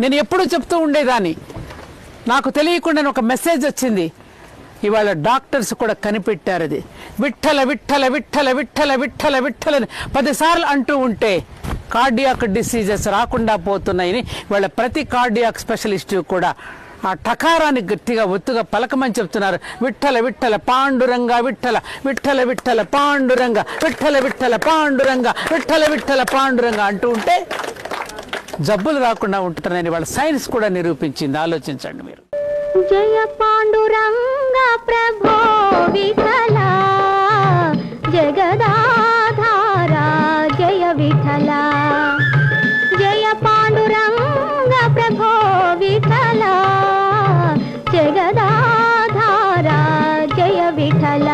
నేను ఎప్పుడూ చెప్తూ ఉండేదాన్ని. నాకు తెలియకుండా ఒక మెసేజ్ వచ్చింది. ఇవాళ డాక్టర్స్ కూడా కనిపెట్టారు అది. విఠల విఠల విఠల విఠల విఠల విఠల పదిసార్లు అంటూ ఉంటే కార్డియాక్ డిసీజెస్ రాకుండా పోతున్నాయని వాళ్ళ ప్రతి కార్డియాక్ స్పెషలిస్ట్ కూడా ఆ టకారాన్ని గట్టిగా ఒత్తుగా పలకమని చెప్తున్నారు. విఠల విఠల పాండురంగ విఠల విఠల విఠల పాండురంగ విఠల విఠల పాండురంగ విఠల విఠల పాండురంగ అంటూ ఉంటే జబ్బులు రాకుండా ఉంటున్నాయని వాళ్ళ సైన్స్ కూడా నిరూపించింది. ఆలోచించండి మీరు. జయ పాండురంగ ప్రభో విఠల జగదాధార జయ విఠల. జయ పాండురంగ ప్రభో విఠల జగదాధార జయ విఠల.